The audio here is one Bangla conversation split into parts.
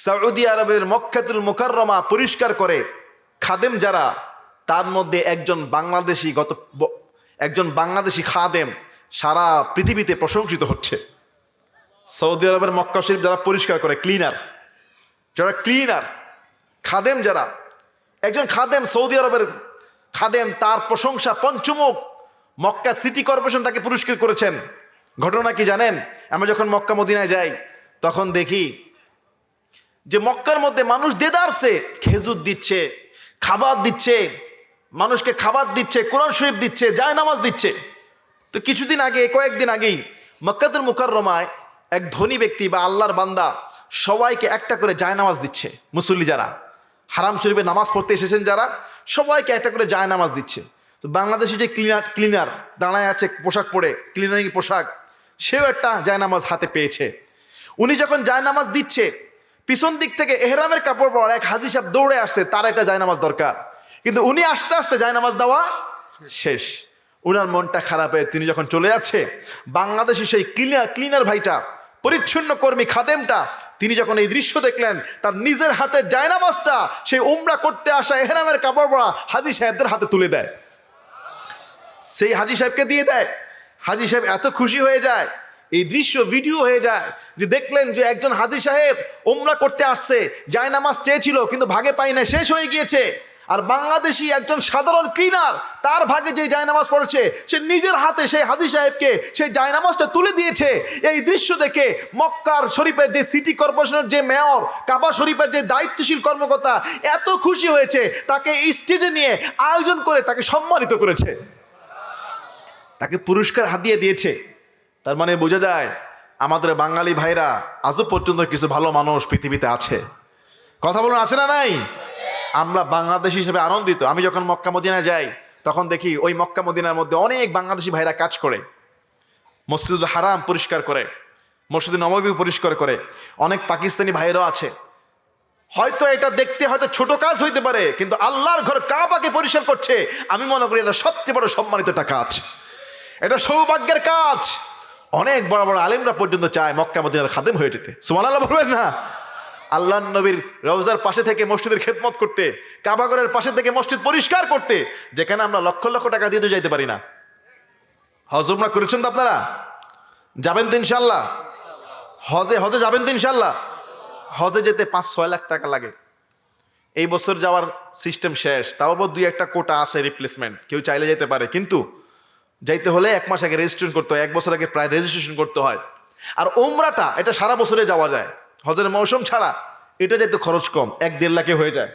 সৌদি আরবের মক্কাতুল মুকাররমা পরিষ্কার করে, খাদেম যারা, তার মধ্যে একজন বাংলাদেশি গত একজন বাংলাদেশি খাদেম সারা পৃথিবীতে প্রশংসিত হচ্ছে। সৌদি আরবের মক্কা শরীফ যারা পরিষ্কার করে ক্লিনার যারা ক্লিনার খাদেম যারা, একজন খাদেম সৌদি আরবের খাদেম, তার প্রশংসা পঞ্চমুখ, মক্কা সিটি কর্পোরেশন তাকে পুরস্কার করেছেন। ঘটনা কি জানেন? আমরা যখন মক্কা মদিনায় যাই, তখন দেখি যে মক্কার মধ্যে মানুষ দেদারছে খেজুর দিচ্ছে, খাবার দিচ্ছে, মানুষকে খাবার দিচ্ছে, কোরআন শরীফ দিচ্ছে জায় নামাজ দিচ্ছে। তো কিছুদিন আগে, কয়েকদিন আগেই মক্কাতুল মুকাররমায় এক ধনী ব্যক্তি বা আল্লাহর বান্দা সবাইকে একটা করে জায় নামাজ দিচ্ছে, মুসল্লি যারা। হারাম শরীফে নামাজ পড়তে এসেছেন যারা, সবাইকে একটা করে জায় নামাজ দিচ্ছে। তো বাংলাদেশি যে ক্লিনার ক্লিনার দাঁড়ায় আছে, পোশাক পরে, ক্লিনারিং পোশাক, সেও একটা জায়নামাজ হাতে পেয়েছে। উনি যখন জায়নামাজ দিচ্ছে পিছন দিক থেকে এহরামের কাপড় পর এক হাজি সাহেব দৌড়ে আসছে, তার একটা জায়নামাজ দরকার। কিন্তু উনি আস্তে আস্তে জায়নামাজ দেওয়া শেষ। উনার মনটা খারাপ হয়ে তিনি যখন চলে যাচ্ছে বাংলাদেশি সেই ক্লিনার ক্লিনার ভাইটা, পরিচ্ছন্ন কর্মী খাদেমটা, তিনি যখন এই দৃশ্য দেখলেন, তার নিজের হাতে জায়নামাজটা সেই উমরা করতে আসা এহরামের কাপড় পরা হাজি সাহেবদের হাতে তুলে দেয়। সেই হাজি সাহেবকে দিয়ে দেয়। হাজি সাহেব এত খুশি হয়ে যায় এই দৃশ্য ভিডিও হয়ে যায় যে দেখলেন যে একজন হাজি সাহেব ওমরা করতে আসছে জায় নামাজ চেয়েছিল, কিন্তু ভাগে পাই না শেষ হয়ে গিয়েছে। আর বাংলাদেশি একজন সাধারণ ক্লিনার তার ভাগে যে জায়নামাজ পড়েছে, সে নিজের হাতে সেই হাজি সাহেবকে সেই জায়নামাজটা তুলে দিয়েছে। এই দৃশ্য দেখে মক্কার শরীফের যে সিটি কর্পোরেশনের যে মেয়র কাবা শরীফের যে দায়িত্বশীল কর্মকর্তা এত খুশি হয়েছে, তাকে স্টেজে নিয়ে আয়োজন করে তাকে সম্মানিত করেছে। তাকে পুরস্কার হাতিয়ে দিয়েছে। তার মানে বোঝা যায় আমাদের বাঙালি ভাইরা আজও পর্যন্ত কিছু ভালো মানুষ পৃথিবীতে আছে। কথা বলুন, আছে না নাই? আমরা বাংলাদেশি হিসেবে আনন্দিত। আমি যখন মক্কা মদিনায় যাই, তখন দেখি ওই মক্কা মদিনার মধ্যে অনেক বাংলাদেশি ভাইরা কাজ করে। মসজিদুল হারাম পরিষ্কার করে মসজিদ নববী পরিষ্কার করে, অনেক পাকিস্তানি ভাইরাও আছে। হয়তো এটা দেখতে হয়তো ছোট কাজ হইতে পারে, কিন্তু আল্লাহর ঘর কাবাকে পরিষ্কার করছে, আমি মনে করি এটা সবচেয়ে বড় সম্মানিত একটা কাজ। এটা সৌভাগ্যের কাজ। অনেক বড় বড় আলিমরা পর্যন্ত চায় মক্কা মদিনার খাদেম হয়ে যেতে। সুমান আল্লাহ বলবেন না। আল্লাহ নবীর রওজার পাশে থেকে মসজিদের খেদমত করতে কাবাগরের পাশে থেকে মসজিদ পরিষ্কার করতে, যেখানে আমরা লক্ষ লক্ষ টাকা দিয়ে তো যাইতে পারি না। হজমরা করেছেন তো আপনারা? যাবেন তো ইনশাল্লাহ হজে হজে যাবেন তো ইনশাল্লাহ হজে যেতে পাঁচ, ছয় লাখ টাকা লাগে। এই বছর যাওয়ার সিস্টেম শেষ, তাও দুই একটা কোটা আছে রিপ্লেসমেন্ট কেউ চাইলে যেতে পারে। কিন্তু যাইতে হলে এক মাস আগে রেজিস্ট্রেশন করতে হয়, এক বছর আগে প্রায় রেজিস্ট্রেশন করতে হয়। আর ওমরাটা এটা সারা বছরে যাওয়া যায়। হজের মৌসুম ছাড়া এটা যাইতে খরচ কম, এক দেড় লাখে হয়ে যায়।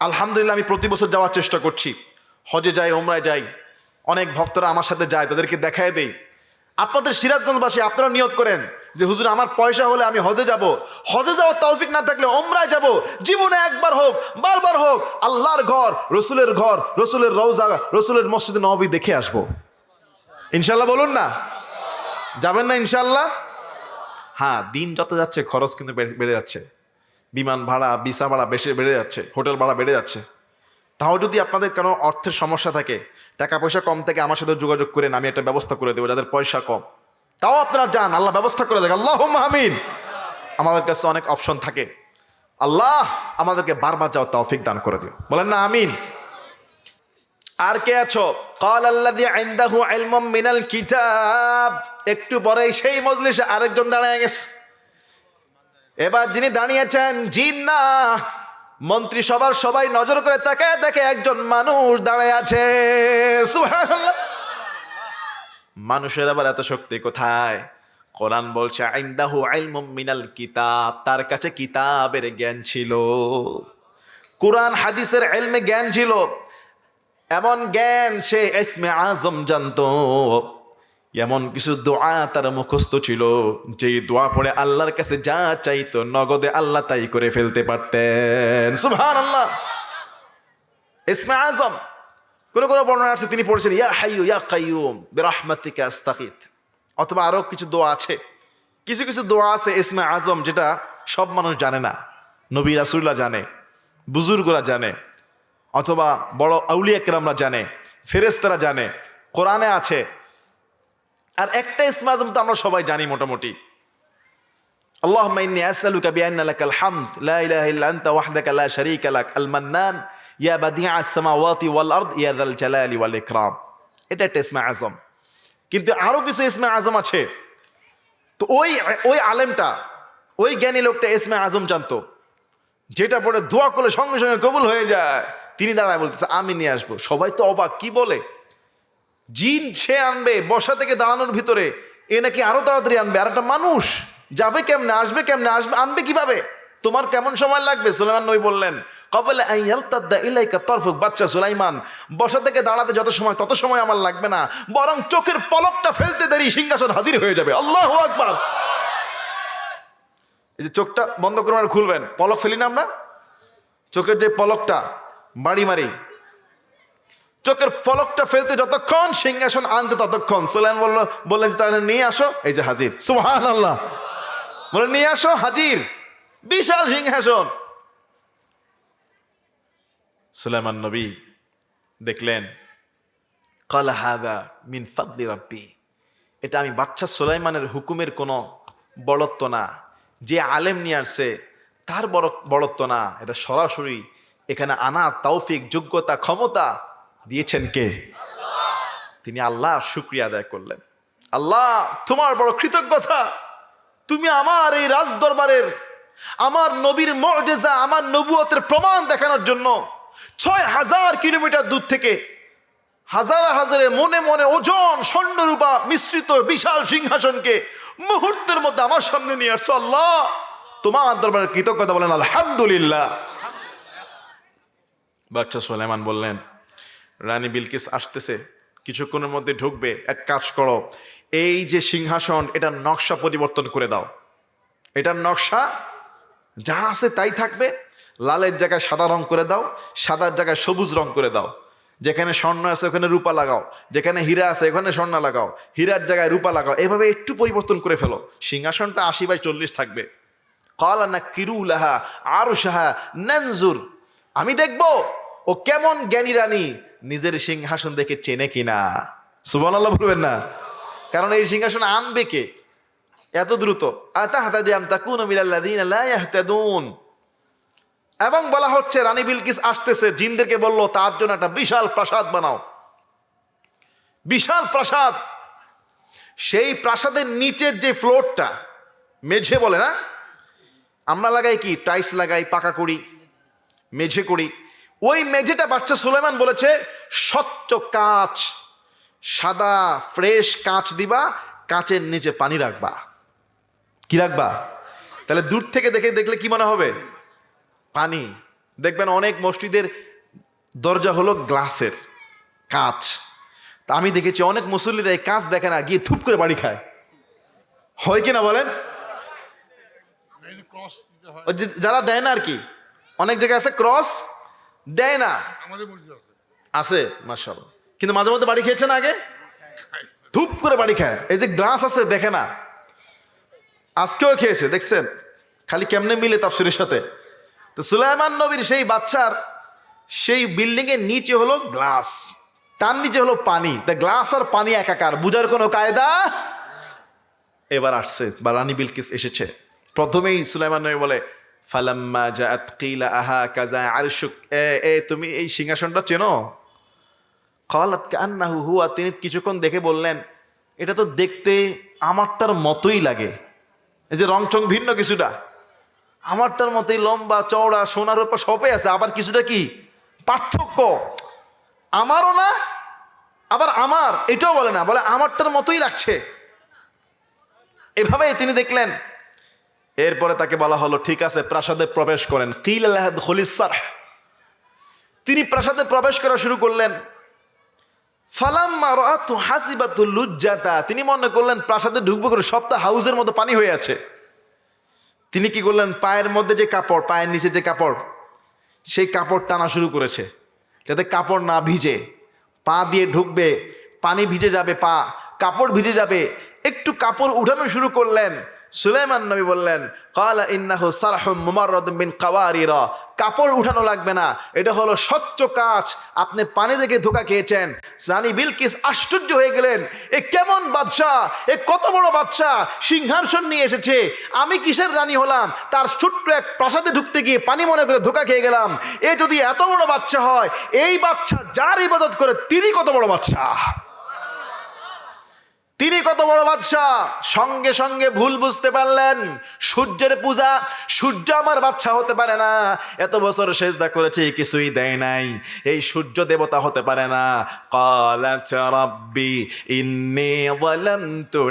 আলহামদুলিল্লাহ, আমি প্রতি বছর যাওয়ার চেষ্টা করছি। হজে যাই ওমরায় যাই, অনেক ভক্তরা আমার সাথে যায়, তাদেরকে দেখায় দেই। আপনাদের সিরাজগঞ্জবাসী আপনারা নিয়ত করেন যে, হুজুর, আমার পয়সা হলে আমি হজে যাব। হজে যাওয়ার তৌফিক না থাকলে ওমরায় যাব। জীবনে একবার হোক, বারবার হোক, আল্লাহর ঘর, রসুলের ঘর, রসুলের রৌজা রসুলের মসজিদ নবী দেখে আসব। ইনশাল্লাহ বলুন না? যাবেন না ইনশাল্লাহ? হ্যাঁ দিন যত যাচ্ছে, খরচ কিন্তু বেড়ে- বেড়ে যাচ্ছে। বিমান ভাড়া, ভিসা ভাড়া বেশি বেড়ে যাচ্ছে, হোটেল ভাড়া বেড়ে যাচ্ছে। তাও যদি আপনাদের কোনো অর্থের সমস্যা থাকে, টাকা পয়সা কম থেকে আমার সাথে যোগাযোগ করেন, আমি একটা ব্যবস্থা করে দেবো যাদের পয়সা কম। তাও আপনারা যান, আল্লাহ ব্যবস্থা করে দেখ আল্লাহ মাহমিন আমাদের কাছে অনেক অপশন থাকে। আল্লাহ আমাদেরকে বারবার যাওয়ার তৌফিক দান করে দিও। বলেন না, আমিন। আর কে আছো? কল আল্লাহ মিনাল কিতাব। একটু পরেই সেই মজলিসে আরেকজন দাঁড়ায় গেছে। এবার যিনি দাঁড়িয়েছেন জিন না মন্ত্রিসভার সবাই নজর করে তাকায় দেখে একজন মানুষ দাঁড়ায় আছে। মানুষের আবার এত শক্তি কোথায়? কোরআন বলছে, আইন্দাহু ইলমুম মিনাল কিতাব। তার কাছে কিতাবের জ্ঞান ছিল। কোরআন হাদিসের এলমে জ্ঞান ছিল। এমন জ্ঞান সে এসমে আজম জানতো। এমন কিছু দোয়া তার মুখস্থ ছিল, যেই দোয়া পড়ে আল্লাহর কাছে যা চাইতো নগদে আল্লাহ তাই করে ফেলতে পারতেন। সুবহান আল্লাহ ইসমে আজম, কোন কোন বর্ণনা আছে তিনি পড়েছেন, ইয়া হাইয়ু, ইয়া কাইয়ুম, বিরহমাতিকা আস্তাগিত অথবা আরও কিছু দোয়া আছে। কিছু কিছু দোয়া আছে ইসমে আজম যেটা সব মানুষ জানে না, নবী রাসূলুল্লাহ জানে, বুজুর্গরা জানে, অথবা বড় আউলিয়া কেরামরা জানে ফেরেস্তারা জানে, কোরআনে আছে আর একটা ইসমা আজম তো আমরা সবাই জানি মোটামুটি। আল্লাহ মাইনি আসআলুকা বিআন্না লাকাল হামদ, লা ইলাহা ইল্লা আনতা ওয়াহদাকা লা শারীকা লাক। আল মান্নান ইয়া বাদিআস সামাওয়াতি ওয়াল আরদ, ইয়া যাল জালালি ওয়াল ইকরাম। এটা একটা ইসমা আজম কিন্তু আরও কিছু ইসমা আজম আছে। তো ওই ওই আলেমটা, ওই জ্ঞানী লোকটা ইসমা আজম জানতো। যেটা পরে দোয়া করলে সঙ্গে সঙ্গে কবুল হয়ে যায়। তিনি দাঁড়ায় বলতেছে, আমি নিয়ে আসব। সবাই তো অবাক, কি বলে? জিন সে আনবে বসা থেকে দাঁড়ানোর ভিতরে। এ নাকি আরও তাড়াতাড়ি আনবে। আর একটা মানুষ যাবে কেমনে, আসবে কেমনে, আসবে, আনবে কীভাবে? তোমার কেমন সময় লাগবে? সুলাইমান নই বললেন, কবলে ইলাইকা তরফুক বাচ্চা সুলাইমান। বসা থেকে দাঁড়াতে যত সময়, তত সময় আমার লাগবে না। বরং চোখের পলকটা ফেলতে দেরি, সিংহাসন হাজির হয়ে যাবে। আল্লাহু আকবার! এই যে চোখটা বন্ধ করে খুলবেন। পলক ফেলি না আমরা? চোখের যে পলকটা, বাড়ি মারি। চোখের ফলকটা ফেলতে যতক্ষণ সিংহাসন আনতে ততক্ষণ। সোলেন বলল, বললেন, তাহলে নিয়ে আসো। এই যে হাজির। সুহান আল্লাহ বলে নিয়ে আসো, হাজির। বিশাল সিংহাসন। সুলেমান নবী দেখলেন, কাল হাদা মিন ফাদলি রাব্বি। এটা আমি বাচ্চা সুলাইমানের হুকুমের কোনো বড়ত্ব না। যে আলেম নিয়ে আসছে, তার বড় বড়ত্ব না। এটা সরাসরি এখানে আনা তৌফিক, যোগ্যতা, ক্ষমতা দিয়েছেন কে? তিনি আল্লাহ শুক্রিয়া আদায় করলেন। আল্লাহ, তোমার বড় কৃতজ্ঞতা। তুমি আমার এই রাজ দরবারের আমার নবীর মর্যাদা আমার নবুয়তের প্রমাণ দেখানোর জন্য ছয় হাজার কিলোমিটার দূর থেকে হাজার হাজারে মনে মনে ওজন স্বর্ণরূপা মিশ্রিত বিশাল সিংহাসনকে মুহূর্তের মধ্যে আমার সামনে নিয়ে আসছো। আল্লাহ, তোমার দরবারের কৃতজ্ঞতা বলেন, আলহামদুলিল্লাহ। বাচ্চা সোলেমান বললেন রানী বিলকিস আসতেছে, কিছুক্ষণের মধ্যে ঢুকবে, এক কাজ করো, এই যে সিংহাসন, এটার নকশা পরিবর্তন করে দাও। এটার নকশা যা আছে তাই থাকবে, লালের জায়গায় সাদা রং করে দাও, সাদার জায়গায় সবুজ রং করে দাও। যেখানে স্বর্ণ আছে, ওখানে রূপা লাগাও, যেখানে হীরা আছে, ওখানে স্বর্ণ লাগাও, হীরার জায়গায় রূপা লাগাও, এভাবে একটু পরিবর্তন করে ফেলো। সিংহাসনটা আশি বাই চল্লিশ থাকবে। কলানা কিরুলাহা আরও সাহা নানজুর, আমি দেখব ও কেমন জ্ঞানী রানী? নিজের সিংহাসন দেখে চেনে কিনা? সুবন আল্লাহ বলবেন না। কারণ এই সিংহাসন আনবে কে? এত দ্রুত। এবং বলা হচ্ছে, রানী বিলকিস আসতেছে, জিনদেরকে বলল, তার জন্য একটা বিশাল প্রাসাদ বানাও। বিশাল প্রাসাদ! সেই প্রাসাদের নিচের যে ফ্লোরটা, মেঝে বলে না? আমরা লাগাই কি? টাইস লাগাই, পাকা করি, মেঝে করি। ওই মেঝেটা বাচ্চা সুলেমান বলেছে স্বচ্ছ কাঁচ সাদা ফ্রেশ কাঁচ দিবা কাঁচের নিচে পানি রাখবা। কি রাখবা? তাহলে দূর থেকে দেখে দেখলে কি মনে হবে? পানি। দেখবেন অনেক মসজিদের দরজা হলো গ্লাসের কাঁচ। তা আমি দেখেছি অনেক মুসল্লিরা এই কাঁচ দেখে না গিয়ে থুপ করে বাড়ি খায়। হয় কিনা বলেন? ক্রস ওই যারা দেয় না আর কি অনেক জায়গায় আছে ক্রস দেয় না। আছে। মার্শাল কিন্তু মাঝে মধ্যে বাড়ি খেয়েছেন আগে? ধূপ করে বাড়ি খায়। এই যে গ্লাস আছে দেখে না। আজকেও খেয়েছে দেখছেন? খালি কেমনে মিলে তাফসিরের সাথে। তো সুলাইমান নবীর সেই বাচ্চার সেই বিল্ডিং এর নিচে হলো গ্লাস। তার নিচে হলো পানি। তা গ্লাস আর পানি একাকার। বুঝার কোনো কায়দা? এবার আসছে। বা রানী বিলকিস এসেছে। প্রথমেই সুলাইমান নবী বলে ফালাম্মা জাআত কিলা আহা কাজা আরশুক। এ এ, তুমি এই সিংহাসনটা চেনো? কলাত কান্নাহু হুয়া, তিনি কিছুক্ষণ দেখে বললেন, এটা তো দেখতে আমারটার মতোই লাগে। এই যে রং চং ভিন্ন কিছুটা। আমারটার মতোই লম্বা, চওড়া, সোনার উপর সবে আছে, আবার কিছুটা কি? পার্থক্য। আমারও না, আবার আমার। এটাও বলে না, বলে আমারটার মতোই লাগছে। এভাবে তিনি দেখলেন এরপরে তাকে বলা হলো, ঠিক আছে, প্রাসাদে প্রবেশ করেন। কিল খলিসার তিনি প্রাসাদে প্রবেশ করা শুরু করলেন। হাসিবাতু তিনি মনে করলেন, প্রাসাদে ঢুকবো করে সপ্তাহ হাউসের মতো পানি হয়ে আছে। তিনি কি করলেন, পায়ের মধ্যে যে কাপড়, পায়ের নিচে যে কাপড়, সেই কাপড় টানা শুরু করেছে, যাতে কাপড় না ভিজে। পা দিয়ে ঢুকবে, পানি ভিজে যাবে, পা, কাপড় ভিজে যাবে। একটু কাপড় উঠানো শুরু করলেন। সুলাইমান নবী বললেন, কালা ইন্নাহু সারহুম মুমাররাদ বিন কাওয়ারিরা। কাপড় উঠানো লাগবে না, এটা হলো স্বচ্ছ কাজ আপনি পানি থেকে ধোকা খেয়েছেন। রানী বিলকিস আশ্চর্য হয়ে গেলেন, এ কেমন বাদশাহ, এ কত বড় বাদশাহ, সিংহাসন নিয়ে এসেছে। আমি কিসের রানী হলাম? তার ছোট্ট এক প্রাসাদে ঢুকতে গিয়ে পানি মনে করে ধোকা খেয়ে গেলাম। এ যদি এত বড় বাচ্চা হয়, এই বাচ্চা যার ইবাদত করে, তিনি কত বড় বাচ্চা তিনি কত বড় বাদশাহ? সঙ্গে সঙ্গে ভুল বুঝতে পারলেন। সূর্যের পূজা, সূর্য আমার বাচ্চা হতে পারে না। এত বছর সেজদা করেছি, কিছুই দেয় নাই। এই সূর্য দেবতা হতে পারে না।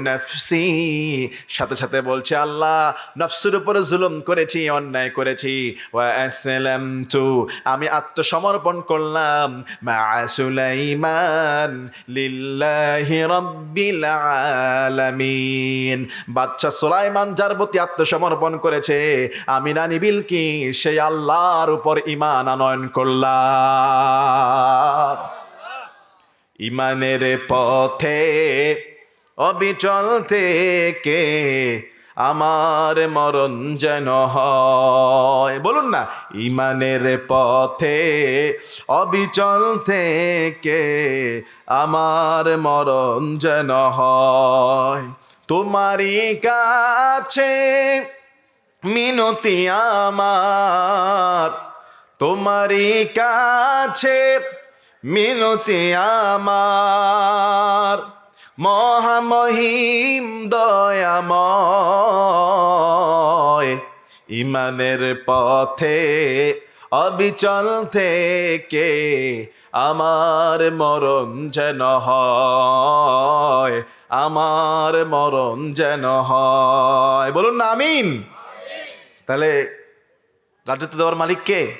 নাফসি। সাথে সাথে বলছে, আল্লাহ, নফসের উপরে জুলুম করেছি, অন্যায় করেছি। তু আমি আত্মসমর্পণ করলাম। মা সুলাইমান লিল্লাহি রব্বিল আলামিন। বাচ্চা সুলাইমান যার প্রতি আত্মসমর্পণ করেছে আমি রানী বিলকি সেই আল্লাহর উপর ইমান আনয়ন করলাম। ইমানের পথে, অবিচল থেকে আমার মরণ যেন হয়। বলুন না, ইমানের পথে, অবিচল থেকে আমার মরণ যেন হয়। তোমারই কাছে মিনতি আমার, তোমারই কাছে মিনতি আমার। মহামহিম দয়াময়, ইমানের পথে অবিচল থেকে আমার মরণ যেন হয়, আমার মরণ যেন হয়। বলুন না, আমিন। তাহলে রাজত্ব দেওয়ার মালিক কে?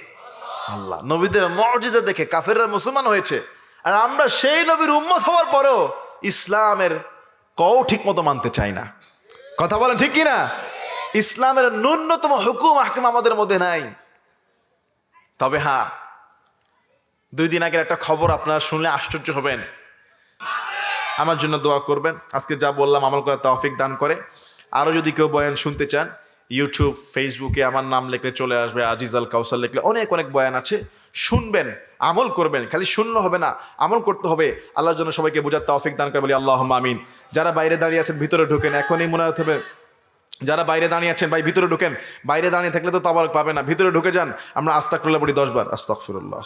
আল্লাহ। নবীদের মর্যাদা দেখে কাফেররা মুসলমান হয়েছে। আর আমরা সেই নবীর উম্মত হওয়ার পরেও ইসলামের কও ঠিক মতো মানতে চাই না। কথা বলেন ঠিক কিনা? ইসলামের ন্যূনতম হুকুম হাকিম আমাদের মধ্যে নাই। তবে হ্যাঁ দুই দিন আগের একটা খবর আপনারা শুনলে আশ্চর্য হবেন। আমার জন্য দোয়া করবেন। আজকে যা বললাম আমল করে তৌফিক দান করে। আরও যদি কেউ বয়ান শুনতে চান ইউটিউব ফেসবুকে আমার নাম লিখলে চলে আসবে, আজিজ আল কাউসার লিখলে অনেক অনেক বয়ান আছে। শুনবেন, আমল করবেন, খালি শুনলে হবে না, আমল করতে হবে। আল্লাহর জন্য সবাইকে বোঝার তৌফিক দান করে বলি আল্লাহ আমিন। যারা বাইরে দাঁড়িয়ে আছেন, ভিতরে ঢুকেন, এখনই মনে হবে। যারা বাইরে দাঁড়িয়ে আছেন, ভাই, ভিতরে ঢুকেন। বাইরে দাঁড়িয়ে থাকলে তো তবার পাবে না, ভিতরে ঢুকে যান। আমরা আস্তাক পড়ি দশবার আস্তাক ফিরল্লাহ